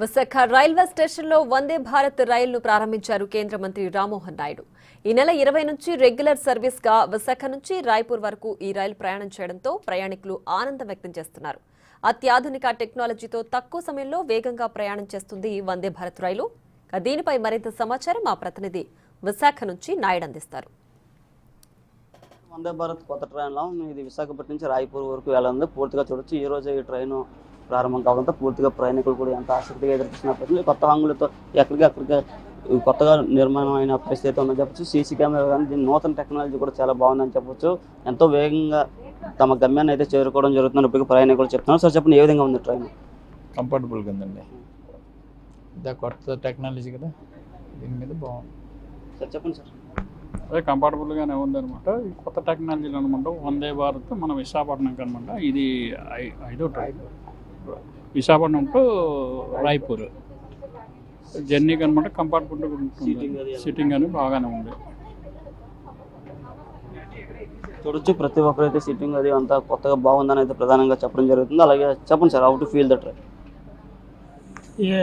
Visakha railway స్టేషన్లో వందే భారత్ రైలును ప్రారంభించారు కేంద్ర మంత్రి రామ్మోహన్ నాయుడు. ఈ నెల ఇరవై నుంచి రెగ్యులర్ సర్వీస్గా విశాఖ నుంచి రాయ్పూర్ వరకు ఈ రైలు ప్రయాణం చేయడంతో ప్రయాణికులు ఆనందం వ్యక్తం చేస్తున్నారు. అత్యాధునిక టెక్నాలజీతో తక్కువ సమయంలో వేగంగా ప్రయాణం చేస్తుంది ఈ వందే భారత్ రైలు. దీనిపై మరింత సమాచారం మా ప్రతినిధి విశాఖ నుంచి నాయుడు అందిస్తారు. వందే భారత్ కొత్త ట్రైన్లో ఇది విశాఖపట్నం నుంచి రాయపూర్ వరకు వెళ్ళనుంది పూర్తిగా చూడొచ్చు. ఈ రోజు ఈ ట్రైన్ ప్రారంభం కావడంతో పూర్తిగా ప్రయాణికులు కూడా ఎంత ఆసక్తిగా ఎదురుస్తున్నప్పటికీ కొత్త హంగులతో ఎక్కడికి అక్కడికి కొత్తగా నిర్మాణం అయిన పరిస్థితి ఉందని చెప్పొచ్చు. సీసీ కెమెరా కానీ దీని నూతన టెక్నాలజీ కూడా చాలా బాగుందని చెప్పొచ్చు. ఎంతో వేగంగా తమ గమ్యాన్ని అయితే చేరుకోవడం జరుగుతుందని ఇప్పటికీ ప్రయాణికులు చెప్తున్నారు. సార్ చెప్పండి ఏ విధంగా ఉంది ట్రైన్? కంఫర్టబుల్గా ఉందండి. ఇదా కొత్త టెక్నాలజీ కదా దీని మీద బాగుంది. సార్ చెప్పండి సార్. అదే కంఫర్టబుల్గానే ఉందన్నమాట. ఈ కొత్త టెక్నాలజీలు అనమాట వందే భారత్ మన విశాఖపట్నంకి అనమాట ఇది ఐ- ఐదో ట్రైన్. విశాఖపట్నం టు రాయ్పూర్ జర్నీకి అనమాట కంఫర్టబుల్గా ఉంటుంది Seating అది ఎలా? సిట్టింగ్ అని బాగానే ఉంది చూడొచ్చు ప్రతి ఒక్కరైతే సిట్టింగ్ అది అంతా కొత్తగా బాగుందని అయితే ప్రధానంగా చెప్పడం జరుగుతుంది అలాగే చెప్పండి sir how to feel the train ये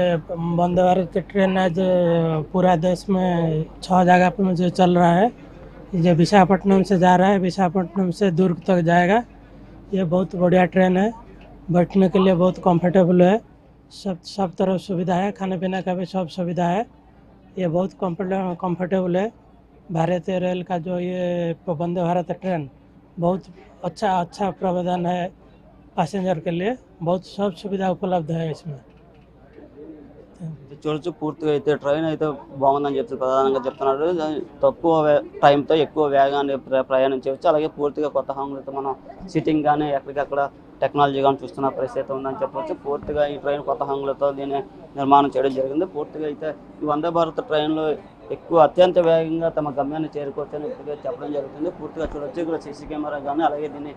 वंदे भारत ट्रेन आज पूरा देश में छः जगह पे मुझे चल रहा है ये विशाखापट्टनम से जा रहा है विशाखापट्टनम से दुर्ग तक जाएगा ये बहुत बढ़िया ट्रेन है बैठने के लिए बहुत कंफर्टेबल है सब सब तरफ सुविधा है खाने पीने का भी सब सुविधा है ये बहुत कंफर्टेबल है भारतीय रेल का जो ये वंदे भारत ट्रेन बहुत अच्छा अच्छा प्रावधान है पैसेंजर के लिए बहुत सब सुविधा उपलब्ध है इसमें చూడొచ్చు పూర్తిగా అయితే ట్రైన్ అయితే బాగుందని చెప్పి ప్రధానంగా చెప్తున్నారు తక్కువ వే- టైంతో ఎక్కువ వేగాన్ని ప్ర- ప్రయాణం చేయవచ్చు అలాగే పూర్తిగా కొత్త హాంగులతో మనం సిట్టింగ్ కానీ ఎక్కడికక్కడ టెక్నాలజీ కానీ చూస్తున్న పరిస్థితి ఉందని చెప్పవచ్చు పూర్తిగా ఈ ట్రైన్ కొత్త హంగులతో దీన్ని నిర్మాణం చేయడం జరిగింది. పూర్తిగా అయితే ఈ వందే భారత్ ట్రైన్లో ఎక్కువ అత్యంత వేగంగా తమ గమ్యాన్ని చేరుకోవచ్చని ఇప్పటికే చెప్పడం జరుగుతుంది. పూర్తిగా చూడొచ్చు. ఇక్కడ సీసీ కెమెరా కానీ అలాగే దీన్ని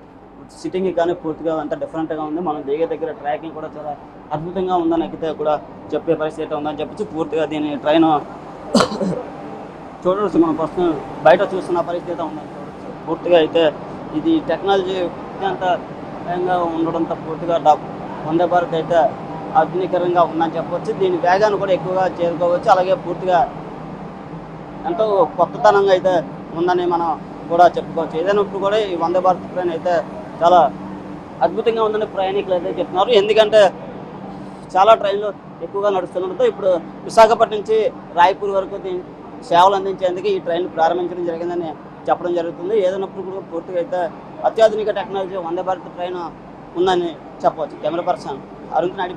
సిట్టింగ్ కానీ పూర్తిగా అంత డిఫరెంట్గా ఉంది. మనం దిగే దగ్గర ట్రాకింగ్ కూడా చాలా అద్భుతంగా ఉందని అయితే కూడా చెప్పే పరిస్థితి ఉందని చెప్పచ్చు. పూర్తిగా దీని ట్రైన్ చూడవచ్చు మనం ప్రస్తుతం బయట చూస్తున్న పరిస్థితి ఉందని చూడవచ్చు పూర్తిగా అయితే ఇది టెక్నాలజీ అత్యంత స్వయంగా ఉండడంతో పూర్తిగా డా- వందే భారత్ అయితే ఆధునికరంగా ఉందని చెప్పవచ్చు దీని వేగాన్ని కూడా ఎక్కువగా చేరుకోవచ్చు. అలాగే పూర్తిగా ఎంతో కొత్తతనంగా అయితే ఉందని మనం కూడా చెప్పుకోవచ్చు. ఏదైనా ఇప్పుడు కూడా ఈ వందే భారత్ ట్రైన్ అయితే చాలా అద్భుతంగా ఉందని ప్రయాణికులు అయితే చెప్తున్నారు. ఎందుకంటే చాలా ట్రైన్లు ఎక్కువగా నడుస్తుండడంతో ఇప్పుడు విశాఖపట్నం నుంచి రాయపూర్ వరకు సేవలు అందించేందుకు ఈ ట్రైన్ ప్రారంభించడం జరిగిందని చెప్పడం జరుగుతుంది. ఏదైనప్పుడు కూడా పూర్తిగా అయితే అత్యాధునిక టెక్నాలజీ వందే భారత్ ట్రైన్ ఉందని చెప్పవచ్చు. Camera person Arun Naidu